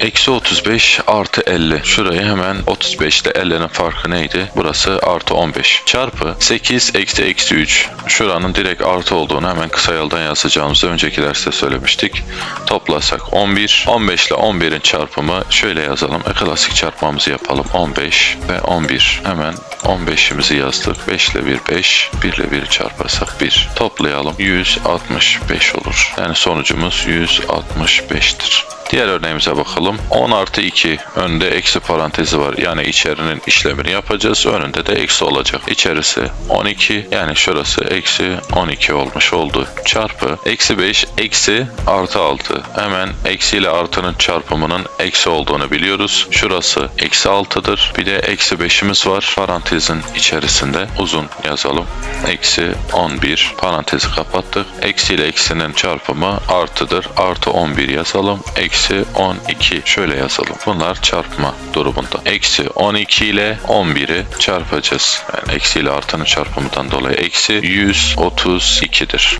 Eksi 35 artı 50. Şurayı hemen 35 ile 50'nin farkı neydi? Burası artı 15. Çarpı 8 eksi eksi 3. Şuranın direkt artı olduğunu hemen kısa yoldan yazacağımızı önceki derste söylemiştik. Toplasak 11. 15 ile 11'in çarpımı şöyle yazalım. E, klasik çarpmamızı yapalım. 15 ve 11. Hemen 15'imizi yazdık. 5 ile 1 5. 1 ile 1 çarparsak 1. Toplayalım. 165 olur. Yani sonucumuz 165'tir. Diğer örneğimize bakalım. 10 artı 2 önde eksi parantezi var. Yani içerinin işlemini yapacağız. Önünde de eksi olacak. İçerisi 12 yani şurası eksi 12 olmuş oldu. Çarpı eksi 5 eksi artı 6. Hemen eksi ile artının çarpımının eksi olduğunu biliyoruz. Şurası eksi 6'dır. Bir de eksi 5'imiz var. Parantezin içerisinde uzun yazalım. Eksi 11 parantezi kapattık. Eksi ile eksinin çarpımı artıdır. Artı 11 yazalım. Eksi 12 şöyle yazalım. Bunlar çarpma durumunda. Eksi 12 ile 11'i çarpacağız. Yani eksi ile artının çarpımından dolayı eksi 132'dir.